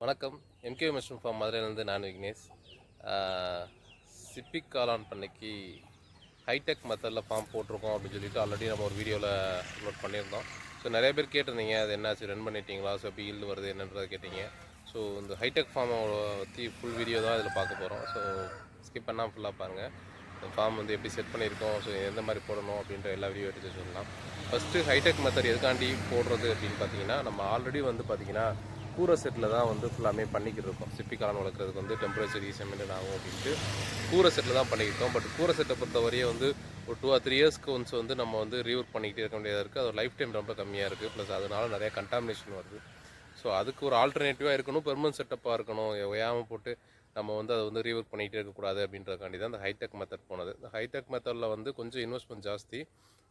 வணக்கம். MK mushroom form மதுரையிலேருந்து நான் விக்னேஷ். சிப்பி சிப்பிக் காளான் பண்ணைக்கு ஹைடெக் மெத்தடில் ஃபார்ம் போட்டிருக்கோம் அப்படின்னு சொல்லிட்டு ஆல்ரெடி நம்ம ஒரு வீடியோவில் அப்லோட் பண்ணியிருந்தோம். ஸோ நிறைய பேர் கேட்டிருந்தீங்க அது என்னாச்சு ரன் பண்ணிட்டீங்களா? ஸோ எப்படி ஈல்டு வருது என்னன்றதை கேட்டிங்க. ஸோ இந்த ஹைடெக் ஃபார்மை பற்றி ஃபுல் வீடியோ தான் இதில் பார்க்க போகிறோம் ஸோ ஸ்கிப் பண்ணால் ஃபுல்லாக பாருங்கள் இந்த ஃபார்ம் வந்து எப்படி செட் பண்ணியிருக்கோம் ஸோ எந்த மாதிரி போடணும் அப்படின்ற எல்லா வீடியோ எடுத்து சொல்லலாம். ஃபஸ்ட்டு ஹைடெக் மெத்தட் எதுக்காண்டி போடுறது அப்படின்னு பார்த்தீங்கன்னா நம்ம ஆல்ரெடி வந்து பார்த்தீங்கன்னா கூரை செட்டில் தான் வந்து ஃபுல்லாமே பண்ணிக்கிட்டு இருக்கோம். சிப்பி காளான் வளர்க்குறதுக்கு வந்து டெம்பரேச்சர் ஈஸியாக மெயின்டைன் ஆகும் அப்படின்ட்டு கூரை செட்டில் தான் பண்ணிக்கிட்டோம். பட் கூரை செட்டை பொறுத்தவரையே வந்து ஒரு டூ ஆர் த்ரீ இயர்ஸ்க்கு ஒன்ஸ் வந்து நம்ம வந்து ரீவர்க் பண்ணிக்கிட்டே இருக்க வேண்டியதாக இருக்குது அதோட லைஃப் டைம் ரொம்ப கம்மியாக இருக்குது ப்ளஸ் அதனால நிறைய கண்டாமினேஷன் வருது. ஸோ அதுக்கு ஒரு ஆல்டர்னேட்டிவாக இருக்கணும். பெர்மனன்ட் செட்டப்பாக இருக்கணும். ஒயாமல் போட்டு நம்ம வந்து அதை வந்து ரீவர்க் பண்ணிகிட்டே இருக்கக்கூடாது அப்படின்றதுக்காண்டி தான் அந்த ஹைடெக் மெத்தட் போனது. இந்த ஹைடெக் மெத்தடில் வந்து கொஞ்சம் இன்வெஸ்ட்மெண்ட் ஜாஸ்தி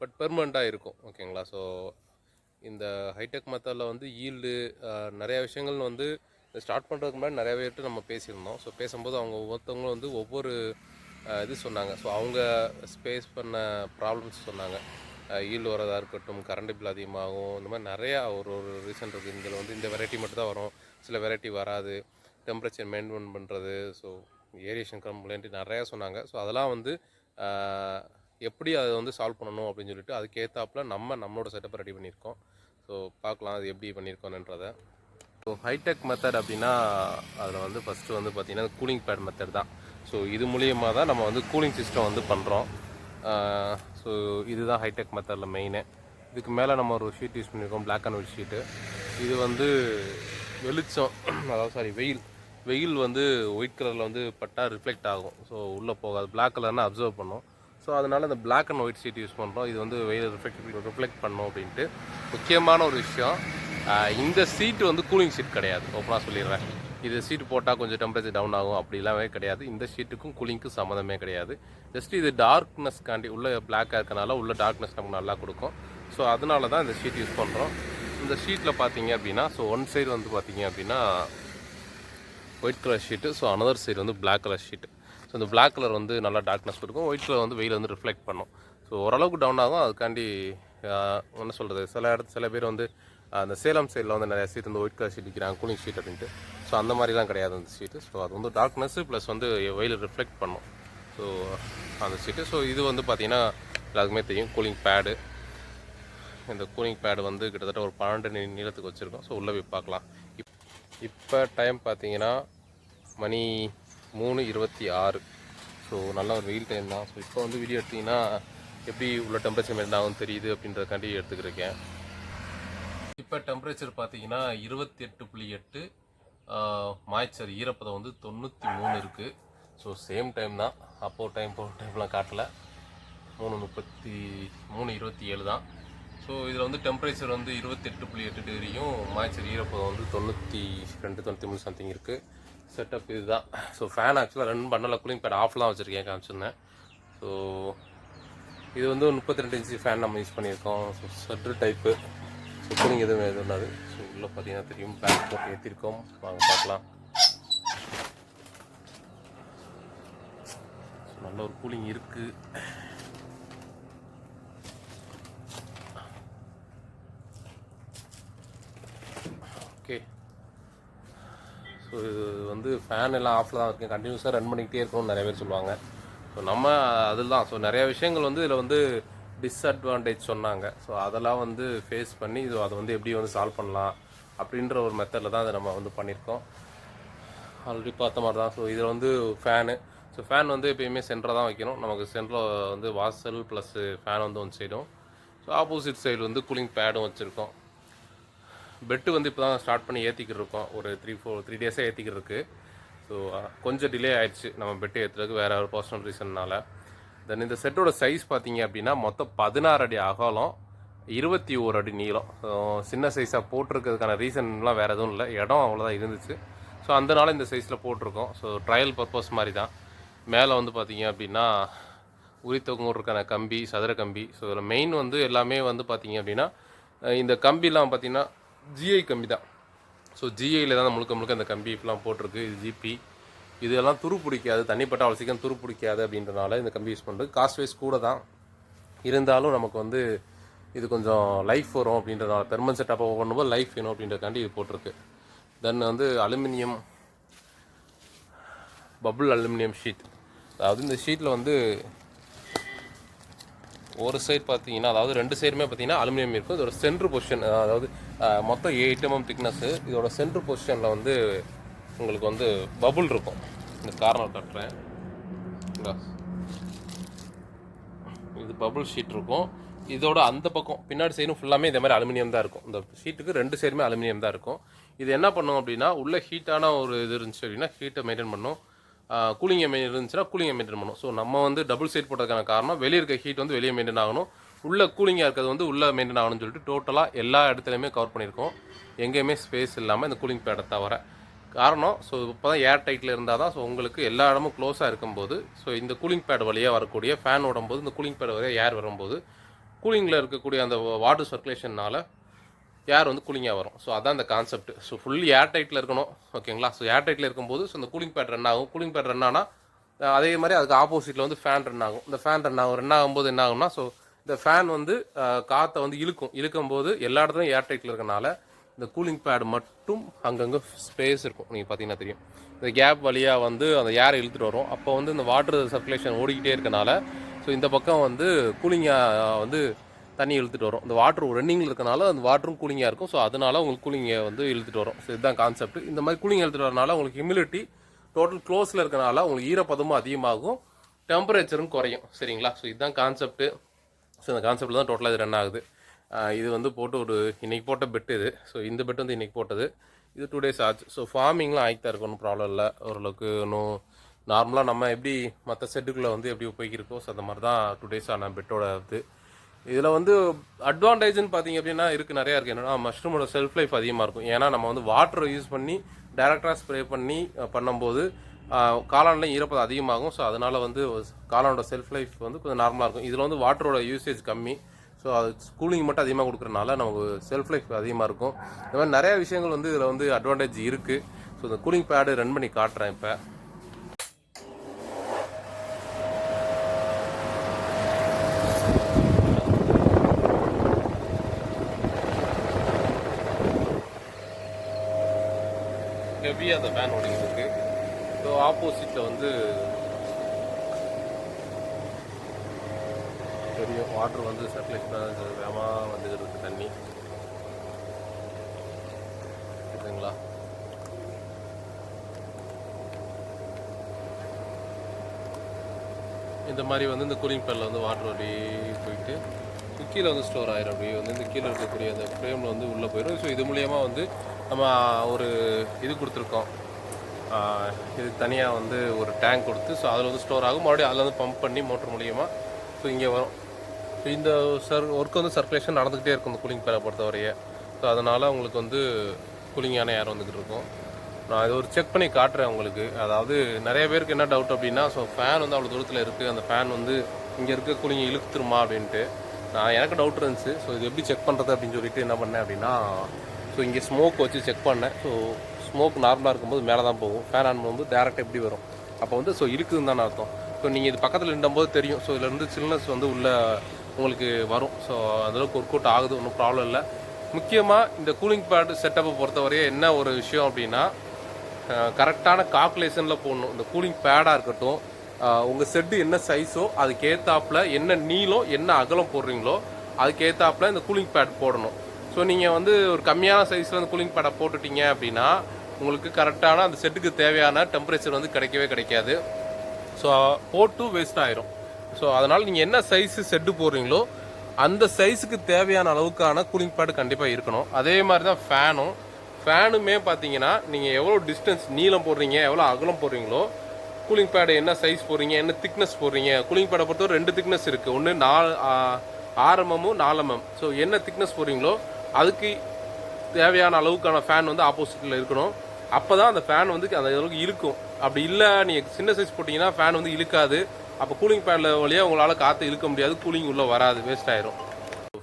பட் பெர்மனண்ட்டாக இருக்கும். ஓகேங்களா ஸோ இந்த ஹைடெக் மெத்தடில் வந்து ஈல்டு நிறையா விஷயங்கள் வந்து ஸ்டார்ட் பண்ணுறதுக்கு முன்னாடி நிறைய பேர்கிட்ட நம்ம பேசியிருந்தோம். ஸோ பேசும்போது அவங்க ஒவ்வொருத்தவங்களும் வந்து ஒவ்வொரு இது சொன்னாங்க. ஸோ அவங்க ஸ்பேஸ் பண்ண ப்ராப்ளம்ஸ் சொன்னாங்க. ஈல்டு வரதாக இருக்கட்டும் கரண்ட் பில் அதிகமாகும் இந்த மாதிரி நிறையா ஒரு ஒரு ரீசன் இருக்குது இதில் வந்து இந்த வெரைட்டி மட்டும் தான் வரும். சில வெரைட்டி வராது. டெம்பரேச்சர் மெயின்டைன் பண்ணுறது ஸோ ஏரியேஷன் கம்ப்ளைண்ட் நிறையா சொன்னாங்க. ஸோ அதெல்லாம் வந்து எப்படி அதை வந்து சால்வ் பண்ணணும் அப்படின்னு சொல்லிட்டு அதுக்கேற்றாப்புல நம்ம நம்மளோட செட்டப்பை ரெடி பண்ணியிருக்கோம். ஸோ பார்க்கலாம் அது எப்படி பண்ணியிருக்கோன்றதை ஸோ ஹைடெக் மெத்தட் அப்படின்னா அதில் வந்து ஃபஸ்ட்டு வந்து பார்த்திங்கன்னா கூலிங் பேட் மெத்தட் தான். ஸோ இது மூலியமாக தான் நம்ம வந்து கூலிங் சிஸ்டம் வந்து பண்ணுறோம் ஸோ இதுதான் ஹைடெக் மெத்தடில் மெயினு இதுக்கு மேலே நம்ம ஒரு ஷீட் யூஸ் பண்ணியிருக்கோம் பிளாக் அண்ட் ஒயிட் ஷீட்டு இது வந்து வெளிச்சம் அதாவது சாரி வெயில். வெயில் வந்து ஒயிட் கலரில் வந்து பட்டா ரிஃப்ளெக்ட் ஆகும். ஸோ உள்ளே போகாது. பிளாக் கலர்னா அப்சர்வ் பண்ணும். ஸோ அதனால் இந்த black and white sheet use பண்ணுறோம் இது வந்து வெயில் ரிஃப்ளெக்ட் ரிஃப்ளெக்ட் பண்ணோம் அப்படின்ட்டு. முக்கியமான ஒரு விஷயம் இந்த சீட்டு வந்து கூலிங் சீட் கிடையாது. ஓப்பனாக சொல்லிடுறேன். இது சீட்டு போட்டால் கொஞ்சம் டெம்பரேச்சர் டவுன் ஆகும். அப்படிலாமே கிடையாது. இந்த ஷீட்டுக்கும் கூலிங்க்கும் சம்மந்தமே கிடையாது. ஜஸ்ட் இது டார்க்னஸ்க்காண்டி உள்ளே பிளாக்காக இருக்கனால உள்ள டார்க்னஸ் நமக்கு நல்லா கொடுக்கும். ஸோ அதனால தான் இந்த ஷீட் யூஸ் பண்ணுறோம் இந்த ஷீட்டில் பார்த்தீங்க அப்படின்னா ஸோ ஒன் சைடு வந்து பார்த்தீங்க அப்படின்னா white colour sheet so another side வந்து பிளாக் கலர் ஷீட்டு ஸோ இந்த பிளாக் கலர் வந்து நல்லா டார்க்னஸ் கொடுக்கும். ஒயிட் கலர் வந்து வெயில் வந்து ரிஃப்ளெக்ட் பண்ணும். ஸோ ஓரளவுக்கு டவுன் ஆகும். அதுக்காண்டி என்ன சொல்கிறது சில இடத்து சில பேர் வந்து அந்த சேலம் சைடில் வந்து நிறைய சீட் வந்து ஒயிட் கலர் ஷீட் விற்கிறாங்க கூலிங் ஷீட் அப்படின்ட்டு. ஸோ அந்த மாதிரிலாம் கிடையாது அந்த ஷீட்டு ஸோ அது வந்து டார்க்னஸ்ஸு ப்ளஸ் வந்து வெயில் ரிஃப்ளெக்ட் பண்ணும். ஸோ அந்த ஷீட்டு ஸோ இது வந்து பார்த்திங்கன்னா எல்லாருக்குமே தெரியும். கூலிங் பேடு இந்த கூலிங் பேடு வந்து கிட்டத்தட்ட ஒரு பன்னெண்டு நீளத்துக்கு வச்சுருக்கோம். ஸோ உள்ளே போய் பார்க்கலாம். இப் இப்போ டைம் பார்த்தீங்கன்னா மணி மூணு இருபத்தி ஆறு. ஸோ நல்ல ஒரு வெயில் டைம் தான். ஸோ இப்போ வந்து வீடியோ எடுத்தீங்கன்னா எப்படி உள்ள டெம்பரேச்சர் மெயின்டைன் ஆகும் தெரியுது அப்படின்றதுக்காண்டி எடுத்துக்கிருக்கேன் இப்போ டெம்பரேச்சர் பார்த்தீங்கன்னா இருபத்தி எட்டு புள்ளி எட்டு மாய்ச்சர் ஈரப்பதம் வந்து தொண்ணூற்றி மூணு இருக்குது ஸோ சேம் டைம் தான். அப்போது டைம் போ டைம்லாம் காட்டலை. மூணு முப்பத்தி மூணு இருபத்தி ஏழு தான். ஸோ இதில் வந்து டெம்பரேச்சர் வந்து இருபத்தெட்டு புள்ளி எட்டு டிகிரியும் மாய்ச்சர் ஈரப்பதம் வந்து தொண்ணூற்றி ரெண்டு தொண்ணூற்றி மூணு சம்திங் இருக்குது செட்டப் இதுதான். ஸோ ஃபேன் ஆக்சுவலாக ரன் பண்ணல. கூலிங் பேட் ஆஃப்லாம் வச்சுருக்கேன் காமிச்சிருந்தேன். ஸோ இது வந்து முப்பத்தி ரெண்டு இன்ச்சு ஃபேன் நம்ம யூஸ் பண்ணியிருக்கோம். ஸோ ஸ்வெட்ரு டைப்பு ஸோ கூலிங் எதுவும் எதுவும் இல்லாது. ஸோ உள்ளே பார்த்தீங்கன்னா தெரியும். பேக் போட்டு ஏற்றிருக்கோம் வாங்க பார்க்கலாம். நல்ல ஒரு கூலிங் இருக்குது ஓகே ஸோ இது வந்து ஃபேன் எல்லாம் ஆஃபில் தான் இருக்குது கண்டினியூஸாக ரன் பண்ணிக்கிட்டே இருக்கணும்னு நிறைய பேர் சொல்லுவாங்க. ஸோ நம்ம அதுதான் ஸோ நிறைய விஷயங்கள் வந்து இதில் வந்து டிஸ்அட்வான்டேஜ் சொன்னாங்க. ஸோ அதெல்லாம் வந்து ஃபேஸ் பண்ணி இது அதை வந்து எப்படி வந்து சால்வ் பண்ணலாம் அப்படின்ற ஒரு மெத்தடில் தான் அதை நம்ம வந்து பண்ணியிருக்கோம். ஆல்ரெடி பார்த்த மாதிரி தான். ஸோ இதில் வந்து ஃபேனு ஸோ ஃபேன் வந்து எப்பயுமே சென்டராக தான் வைக்கணும். நமக்கு சென்டரில் வந்து வாசல் ப்ளஸ் ஃபேன் வந்து ஒன் சைடும் ஸோ ஆப்போசிட் சைடு வந்து கூலிங் பேடும் வச்சுருக்கோம். பெட்டு வந்து இப்போ தான் ஸ்டார்ட் பண்ணி ஏற்றிக்கிட்டு இருக்கோம் ஒரு த்ரீ ஃபோர் த்ரீ டேஸாக ஏற்றிக்கிட்டு இருக்கு ஸோ கொஞ்சம் டிலே ஆயிடுச்சு. நம்ம பெட்டு ஏற்றுறதுக்கு வேறு ஒரு பர்சனல் ரீசன்னால தென் இந்த செட்டோட சைஸ் பார்த்தீங்க அப்படின்னா மொத்தம் பதினாறு அடி அகலம் இருபத்தி ஓரு அடி நீளம். சின்ன சைஸாக போட்டிருக்கிறதுக்கான ரீசன்லாம் வேறு எதுவும் இல்லை. இடம் அவ்வளோதான் இருந்துச்சு. ஸோ அந்தனால இந்த சைஸில் போட்டிருக்கோம். ஸோ ட்ரையல் பர்பஸ் மாதிரி தான் மேலே வந்து பார்த்தீங்க அப்படின்னா உரித்தவங்களுக்கான கம்பி சதுர கம்பி. ஸோ இதில் மெயின் வந்து எல்லாமே வந்து பார்த்தீங்க அப்படின்னா இந்த கம்பிலாம் பார்த்திங்கன்னா ஜிஐ கம்பி தான். ஸோ ஜிஐயில் தான் முழுக்க முழுக்க இந்த கம்பி இப்பெல்லாம் போட்டிருக்கு. இது ஜிபி இதெல்லாம் துரு பிடிக்காது. தண்ணிப்பட்ட அவ்வளோ சீக்கிரம் துரு பிடிக்காது அப்படின்றனால இந்த கம்பி யூஸ் பண்ணுறது காஸ்ட் வைஸ் கூட தான். இருந்தாலும் நமக்கு வந்து இது கொஞ்சம் லைஃப் வரும் அப்படின்றதுனால பெர்மன் செட்டப்பாக பண்ணும்போது லைஃப் வேணும் அப்படின்றதுக்காண்டி இது போட்டிருக்கு. தென் வந்து அலுமினியம் பபுள் அலுமினியம் ஷீட் அதாவது இந்த ஷீட்டில் வந்து ஒரு சைடு பார்த்தீங்கன்னா அதாவது ரெண்டு சைடுமே பார்த்தீங்கன்னா அலுமினியம் இருக்கும். இதோட சென்ட்ரு பொசிஷன் அதாவது மொத்தம் எயிட் எம்எம் திக்னஸ்ஸு இதோட சென்ட்ரு பொசிஷனில் வந்து உங்களுக்கு வந்து பபுள் இருக்கும். இந்த கார்னர் கட்டுறேன் இது பபுள் ஷீட் இருக்கும். இதோட அந்த பக்கம் பின்னாடி சைடும் ஃபுல்லாமே இதே மாதிரி அலுமினியம் தான் இருக்கும். இந்த ஷீட்டுக்கு ரெண்டு சைடுமே அலுமினியம் தான் இருக்கும். இது என்ன பண்ணும் அப்படின்னா உள்ள ஹீட்டான ஒரு இது இருந்துச்சு அப்படின்னா ஹீட்டை மெயின்டைன் பண்ணும். கூலிங் இருந்துச்சுன்னா கூலிங்கை மெயின்டைன் பண்ணும் ஸோ நம்ம வந்து டபுள் சைட் போட்டதுக்கான காரணம் வெளியே இருக்க ஹீட் வந்து வெளியே மெயின்டைன் ஆகணும். உள்ள கூலிங்காக இருக்கிறது வந்து உள்ளே மெயின்டைன் ஆகணும்னு சொல்லிட்டு டோட்டலாக எல்லா இடத்துலையுமே கவர் பண்ணியிருக்கோம். எங்கேயுமே ஸ்பேஸ் இல்லாமல் இந்த கூலிங் பேடை தவிர. காரணம் ஸோ இப்போ தான் ஏர் டைட்டில் இருந்தால் தான் ஸோ உங்களுக்கு எல்லா இடமும் க்ளோஸாக இருக்கும்போது ஸோ இந்த கூலிங் பேட் வழியாக வரக்கூடிய ஃபேன் ஓடும்போது இந்த கூலிங் பேட் வழியாக ஏர் வரும்போது கூலிங்கில் இருக்கக்கூடிய அந்த வாட்டர் சர்க்குலேஷனால் ஏர் வந்து கூலிங்காக வரும். ஸோ அதான் அந்த கான்செப்ட் ஸோ ஃபுல் ஏர் டைட்டில் இருக்கணும். ஓகேங்களா ஸோ ஏர் டைட்டில் இருக்கும்போது ஸோ இந்த கூலிங் பேட் ரன் ஆகும். கூலிங் பேட் ரன் ஆனால் அதே மாதிரி அதுக்கு ஆப்போசிட்டில் வந்து ஃபேன் ரன் ஆகும். இந்த ஃபேன் ரன் ஆகும் ரன் ஆகும்போது என்ன ஆகும்னா ஸோ இந்த ஃபேன் வந்து காற்றை வந்து இழுக்கும். இழுக்கும் போது எல்லா இடத்துலையும் ஏர் டைட்டில் இருக்கனால இந்த கூலிங் பேடு மட்டும் அங்கங்கே ஸ்பேஸ் இருக்கும். நீங்கள் பார்த்தீங்கன்னா தெரியும். இந்த கேப் வழியாக வந்து அந்த ஏரை இழுத்துட்டு வரும். அப்போ வந்து இந்த வாட்டர் சர்க்குலேஷன் ஓடிக்கிட்டே இருக்கனால ஸோ இந்த பக்கம் வந்து கூலிங்காக வந்து தண்ணி இழுத்துட்டு வரும். இந்த வாட்டர் ரன்னிங்கில் இருக்கனால அந்த வாட்டரும் கூலிங்காக இருக்கும். ஸோ அதனால உங்களுக்கு கூலிங்கை வந்து இழுத்துட்டு வரும். ஸோ இதுதான் கான்செப்ட் இந்த மாதிரி கூலிங் இழுத்துட்டு வரனால உங்களுக்கு ஹியூமிலிட்டி டோட்டல் க்ளோஸில் இருக்கனால உங்களுக்கு ஈரப்பதமும் அதிகமாகும். டெம்பரேச்சரும் குறையும். சரிங்களா? ஸோ இதுதான் கான்செப்ட்டு ஸோ இந்த கான்செப்டில் தான் டோட்டலாக இது ரன் ஆகுது. இது வந்து போட்டு ஒரு இன்றைக்கி போட்ட பெட் இது. ஸோ இந்த பெட் வந்து இன்றைக்கி போட்டது. இது டூ டேஸ் ஆச்சு. ஸோ ஃபார்மிங்லாம் ஆகித்தான் தான் இருக்கும். ஒன்றும் ப்ராப்ளம் இல்லை. ஓரளவுக்கு இன்னும் நார்மலாக நம்ம எப்படி மற்ற செட்டுக்குள்ளே வந்து எப்படி போய்க்கிருக்கோ ஸோ அந்த மாதிரி தான் டூ டேஸ் ஆன பெட்டோட இது. இதில் வந்து அட்வான்டேஜ்னு பார்த்தீங்க அப்படின்னா இருக்குது நிறையா இருக்குது என்னென்னா மஷ்ரூமோட செல்ஃப் லைஃப் அதிகமாக இருக்கும். ஏன்னா நம்ம வந்து வாட்டரை யூஸ் பண்ணி டேரெக்டாக ஸ்ப்ரே பண்ணி பண்ணும்போது ஆஹ், ஈரப்பதம் அதிகமாகும். ஸோ அதனால் வந்து காளானோட செல்ஃப் லைஃப் வந்து கொஞ்சம் நார்மலாக இருக்கும். இதில் வந்து வாட்டரோட யூசேஜ் கம்மி. ஸோ அது கூலிங் மட்டும் அதிகமாக கொடுக்குறனால நமக்கு செல்ஃப் லைஃப் அதிகமாக இருக்கும். இந்த மாதிரி நிறையா விஷயங்கள் வந்து இதில் வந்து அட்வான்டேஜ் இருக்குது ஸோ இந்த கூலிங் பேடு ரன் பண்ணி காட்டுறேன் இப்போ ஹெவியாக அந்த ஃபேன் ஓடிக்கிட்டு இருக்கு ஸோ ஆப்போசிட்டில் வந்து பெரிய வாட்ரு வந்து சர்க்குலேஷனாக வேகமாக வந்துக்கிட்டு இருக்கு தண்ணி. சரிங்களா? இந்த மாதிரி வந்து இந்த கூலிங் பேனில் வந்து வாட்டர் அப்படியே போயிட்டு கீழே வந்து ஸ்டோர் ஆயிரும் அப்படியே வந்து இந்த கீழே இருக்கக்கூடிய அந்த ஃப்ரேமில் வந்து உள்ளே போயிடும் ஸோ இது மூலியமாக வந்து நம்ம ஒரு இது கொடுத்துருக்கோம். இது தனியாக வந்து ஒரு டேங்க் கொடுத்து ஸோ அதில் வந்து ஸ்டோர் ஆகும். மறுபடியும் அதில் வந்து பம்ப் பண்ணி மோட்டர் மூலியமாக ஸோ இங்கே வரும். ஸோ இந்த சர் ஒர்க் வந்து சர்க்குலேஷன் நடந்துக்கிட்டே இருக்கும் இந்த கூலிங் பேரை பொறுத்தவரையே. ஸோ அதனால் உங்களுக்கு வந்து கூலிங்கான ஏர் வந்துக்கிட்டு இருக்கும். நான் இது ஒரு செக் பண்ணி காட்டுறேன் உங்களுக்கு. அதாவது நிறைய பேருக்கு என்ன டவுட் அப்படின்னா ஸோ ஃபேன் வந்து அவ்வளோ தூரத்தில் இருக்குது அந்த ஃபேன் வந்து இங்கே இருக்க கூலிங் இழுத்துருமா அப்படின்ட்டு. நான் எனக்கு டவுட் இருந்துச்சு. ஸோ இது எப்படி செக் பண்ணுறது அப்படின்னு சொல்லிட்டு என்ன பண்ணேன் அப்படின்னா ஸோ இங்கே ஸ்மோக் வச்சு செக் பண்ணேன். ஸோ ஸ்மோக் நார்மலாக இருக்கும்போது மேலே தான் போகும். ஃபேன் ஆன் பண்ணும்போது டேரெக்டாக எப்படி வரும். அப்போ வந்து ஸோ இருக்குதுன்னு தான் அர்த்தம். ஸோ நீங்கள் இது பக்கத்தில் நின்றும்போது தெரியும். ஸோ இதுலேருந்து சில்னஸ் வந்து உள்ள உங்களுக்கு வரும். ஸோ அந்தளவுக்கு ஒர்க் அவுட் ஆகுது ஒன்றும் ப்ராப்ளம் இல்லை. முக்கியமாக இந்த கூலிங் பேட் செட்டப்பை பொறுத்தவரையே என்ன ஒரு விஷயம் அப்படின்னா கரெக்டான கால்குலேஷனில் போடணும். இந்த கூலிங் பேடாக இருக்கட்டும் உங்கள் செட்டு என்ன சைஸோ அதுக்கேற்றாப்பில் என்ன நீளம் என்ன அகலம் போடுறீங்களோ அதுக்கேற்றாப்பில் இந்த கூலிங் பேட் போடணும். ஸோ நீங்கள் வந்து ஒரு கம்மியான சைஸில் அந்த கூலிங் பேடை போட்டுட்டீங்க அப்படின்னா உங்களுக்கு கரெக்டான அந்த செட்டுக்கு தேவையான டெம்பரேச்சர் வந்து கிடைக்கவே கிடைக்காது. ஸோ போட்டும் வேஸ்ட் ஆயிரும். ஸோ அதனால் நீங்கள் என்ன சைஸு செட்டு போடுறீங்களோ அந்த சைஸுக்கு தேவையான அளவுக்கான கூலிங் பேடு கண்டிப்பாக இருக்கணும். அதே மாதிரி தான் ஃபேனும் ஃபேனுமே பார்த்தீங்கன்னா நீங்கள் எவ்வளோ டிஸ்டன்ஸ் நீளம் போடுறீங்க எவ்வளோ அகலம் போடுறீங்களோ கூலிங் பேடு என்ன சைஸ் போடுறீங்க என்ன திக்னஸ் போடுறீங்க கூலிங் பேடை பொறுத்தவரை ரெண்டு திக்னஸ் இருக்குது ஒன்று நாலு ஆறு எம்எம்மும் நாலு எம்எம் ஸோ என்ன திக்னஸ் போடுறீங்களோ அதுக்கு தேவையான அளவுக்கான ஃபேன் வந்து ஆப்போசிட்டில் இருக்கணும். அப்போ தான் அந்த ஃபேன் வந்து அந்த அளவுக்கு இழுக்கும். அப்படி இல்லை நீங்கள் சின்ன சைஸ் போட்டிங்கன்னா ஃபேன் வந்து இழுக்காது. அப்போ கூலிங் பேடில் வழியாக உங்களால் காற்று இழுக்க முடியாது கூலிங் உள்ளே வராது வேஸ்ட் ஆயிரும்.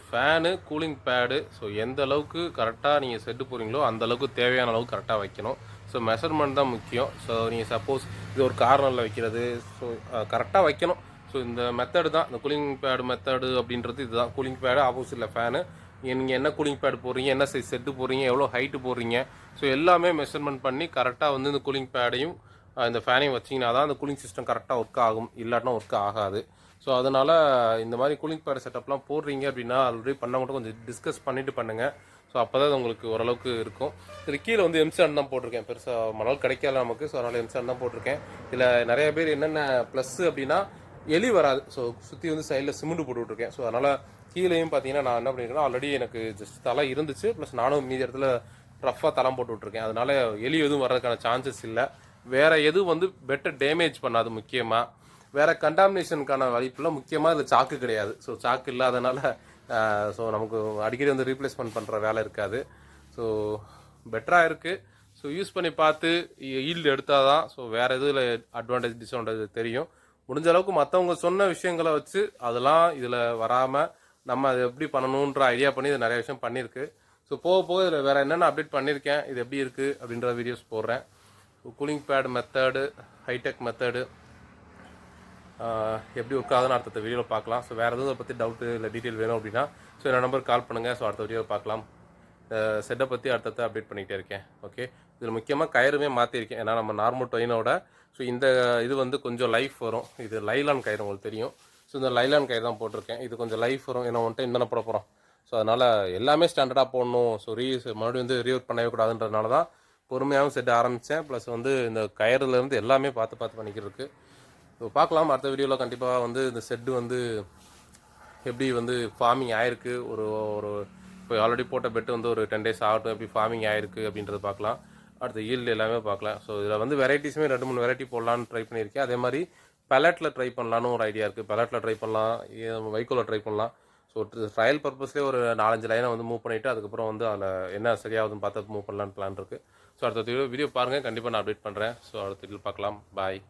ஃபேனு கூலிங் பேடு ஸோ எந்த அளவுக்கு கரெக்டாக நீங்கள் செட்டு போகிறீங்களோ அந்த அளவுக்கு தேவையான அளவுக்கு கரெக்டாக வைக்கணும். ஸோ மெஷர்மெண்ட் தான் முக்கியம். ஸோ நீங்கள் சப்போஸ் இது ஒரு கார்னரில் வைக்கிறது ஸோ கரெக்டாக வைக்கணும். ஸோ இந்த மெத்தடு தான் இந்த கூலிங் பேடு மெத்தடு அப்படின்றது இதுதான். கூலிங் பேடு ஆப்போசிட்டில் ஃபேனு நீங்கள் என்ன கூலிங் பேட் போடுறீங்க என்ன சைஸ் செட்டு போடுறீங்க எவ்வளோ ஹைட்டு போடுறீங்க? ஸோ எல்லாமே மெஷர்மெண்ட் பண்ணி கரெக்டாக வந்து இந்த கூலிங் பேடையும் இந்த ஃபேனையும் வச்சிங்கன்னா தான் அந்த கூலிங் சிஸ்டம் கரெக்டாக ஒர்க் ஆகும். இல்லாட்டினா ஒர்க் ஆகாது. ஸோ அதனால் இந்த மாதிரி கூலிங் பேட் செட்டப்லாம் போடுறீங்க அப்படின்னா ஆல்ரெடி பண்ண மட்டும் கொஞ்சம் டிஸ்கஸ் பண்ணிவிட்டு பண்ணுங்கள் ஸோ அப்போ தான் உங்களுக்கு ஓரளவுக்கு இருக்கும். இது கீழே வந்து எம்சான் தான் போட்டிருக்கேன். பெருசாக மணல் கிடைக்கல நமக்கு. ஸோ அதனால் எம்சான் தான் போட்டிருக்கேன். இதில் நிறைய பேர் என்னென்ன ப்ளஸ் அப்படின்னா எலி வராது. ஸோ சுற்றி வந்து சைடில் சிமெண்ட் போட்டு விட்ருக்கேன் ஸோ அதனால் கீழேயும் பார்த்தீங்கன்னா நான் என்ன பண்ணியிருக்கேன்னா ஆல்ரெடி எனக்கு ஜஸ்ட் தலை இருந்துச்சு. ப்ளஸ் நானும் மீதி இடத்துல ரஃபாக தளம் போட்டு விட்ருக்கேன் அதனால எலி எதுவும் வர்றதுக்கான சான்சஸ் இல்லை. வேற எதுவும் வந்து பெட்டர் டேமேஜ் பண்ணாது முக்கியமாக வேற கண்டாமினேஷனுக்கான வாய்ப்புலாம் முக்கியமாக இதில் சாக்கு கிடையாது. ஸோ சாக்கு இல்லாதனால ஸோ நமக்கு அடிக்கடி வந்து ரீப்ளேஸ்மெண்ட் பண்ணுற வேலை இருக்காது. ஸோ பெட்டராக இருக்குது ஸோ யூஸ் பண்ணி பார்த்து ஈல்டு எடுத்தால் தான் ஸோ வேறு எதுவும் அட்வான்டேஜ் டிஸ்அட்வான்டேஜ் தெரியும். முடிஞ்ச அளவுக்கு மற்றவங்க சொன்ன விஷயங்களை வச்சு அதெல்லாம் இதில் வராமல் நம்ம அதை எப்படி பண்ணணுன்ற ஐடியா பண்ணி இது நிறைய விஷயம் பண்ணியிருக்கு. ஸோ போக போக இதில் வேறு என்னென்ன அப்டேட் பண்ணியிருக்கேன் இது எப்படி இருக்குது அப்படின்ற வீடியோஸ் போடுறேன். Cooling pad method hi tech method எப்படி ஒர்க் அடுத்த வீடியோவில் பார்க்கலாம். ஸோ வேறு எதுவும் இதை பற்றி டவுட்டு இல்லை டீட்டெயில் வேணும் அப்படின்னா ஸோ என்னோட நம்பர் கால் பண்ணுங்கள் ஸோ அடுத்த வீடியோவில் பார்க்கலாம். செட்டை பற்றி அடுத்தடுத்த அப்டேட் பண்ணிகிட்டே இருக்கேன். ஓகே இதில் முக்கியமாக கயிறுமே மாற்றிருக்கேன் ஏன்னா நம்ம நார்மல் டொயினோட ஸோ இந்த இது வந்து கொஞ்சம் லைஃப் வரும். இது லைலான் கயிறு உங்களுக்கு தெரியும். ஸோ இந்த லைலான் கயிறு தான் போட்டிருக்கேன். இது கொஞ்சம் லைஃப் வரும். ஏன்னா ஒன்ட்டு என்ன போட போகிறோம் ஸோ அதனால் எல்லாமே ஸ்டாண்டர்டாக போடணும். ஸோ ரீயூஸ் மறுபடியும் வந்து ரீயூட் பண்ணவே கூடாதுன்றதுனால தான் பொறுமையாகவும் செட் ஆரம்பித்தேன் ப்ளஸ் வந்து இந்த கயிறுலேருந்து எல்லாமே பார்த்து பார்த்து பண்ணிக்கிறதுக்கு. ஸோ பார்க்கலாம். அடுத்த வீடியோவில் கண்டிப்பாக வந்து இந்த செட்டு வந்து எப்படி வந்து ஃபார்மிங் ஆயிருக்கு. ஒரு ஒரு இப்போ ஆல்ரெடி போட்ட பெட்டு வந்து ஒரு டென் டேஸ் ஆகட்டும். எப்படி ஃபார்மிங் ஆயிருக்கு அப்படின்றத பார்க்கலாம். அடுத்த ஈல்டு எல்லாமே பார்க்கலாம். ஸோ இதில் வந்து வெரைட்டிஸுமே ரெண்டு மூணு வெரைட்டி போடலான்னு ட்ரை பண்ணியிருக்கேன். அதே மாதிரி பெலட்டில் ட்ரை பண்ணலான்னு ஒரு ஐடியா இருக்குது பெலட்டில் ட்ரை பண்ணலாம். வைக்கோலில் ட்ரை பண்ணலாம். ஸோ ட்ரையல் பர்பஸ்லேயே ஒரு நாலஞ்சு லைனை வந்து மூவ் பண்ணிவிட்டு அதுக்கப்புறம் வந்து அதில் என்ன சரியாகுதுன்னு பார்த்து மூவ் பண்ணலான்னு பிளான் இருக்குது ஸோ அடுத்த வீடியோ பாருங்கள் கண்டிப்பாக நான் அப்டேட் பண்ணுறேன் ஸோ அடுத்த வீடியோ பார்க்கலாம். பாய்